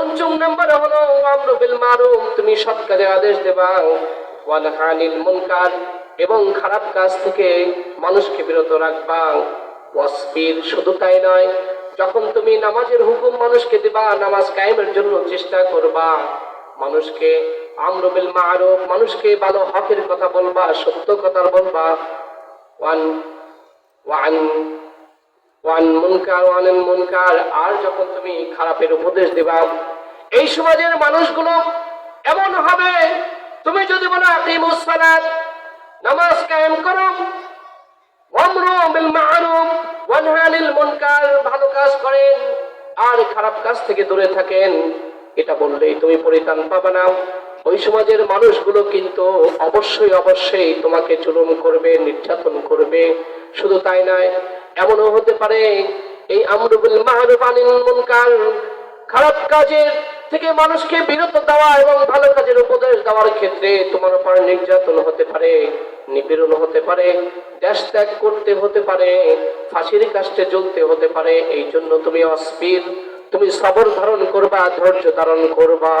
পঞ্চম নম্বরে হলো, আমরু বিল মারুফ তুমি সৎ কাজের আদেশ দেবা। ওয়ান হানিল মুনকার এবং খারাপ কাজ থেকে মানুষকে বিরত রাখবা। ওয়াসবির শুধু তাই নয়, যখন তুমি নামাজের হুকুম মানুষকে দিবা, নামাজ কায়েমের জন্য চেষ্টা করবা। মানুষকে আমরবিল মারুফ মানুষকে ভালো হকের কথা বলবা, সত্য কথা বলবা। ওয়ান ওয়ান ওয়ান মুনকার আর যখন তুমি খারাপের উপদেশ দিবা, এই সমাজের মানুষগুলো এমন হবে, তুমি যদি বলো আকিমুস সালাত, নামাজ কায়েম করো, ওয়ামরু বিল মারুফ মুনকার, ভালো কাজ করেন, আর খারাপ কাজ থেকে দূরে থাকেন, এটা বললেই তুমি পরিত্রাণ পাবে না। ওই সমাজের মানুষগুলো কিন্তু অবশ্যই অবশ্যই তোমাকে চুলন করবে, নির্যাতন করবে শুধু তাই নয়, এমনও হতে পারে এই আমরুবুল মাহরুব আনিল মুনকার। খারাপ কাজের থেকে মানুষকে বিরত দেওয়া এবং ভালো কাজের উপদেশ দেওয়ার ক্ষেত্রে তোমার উপর নির্যাতন হতে পারে, নিপীড়ন হতে পারে, দেশ ত্যাগ করতে হতে পারে, ফাঁসির কাষ্টে জ্বলতে হতে পারে, এই জন্য তুমি অস্থির, তুমি সবর ধারণ করবা, ধৈর্য ধারণ করবা।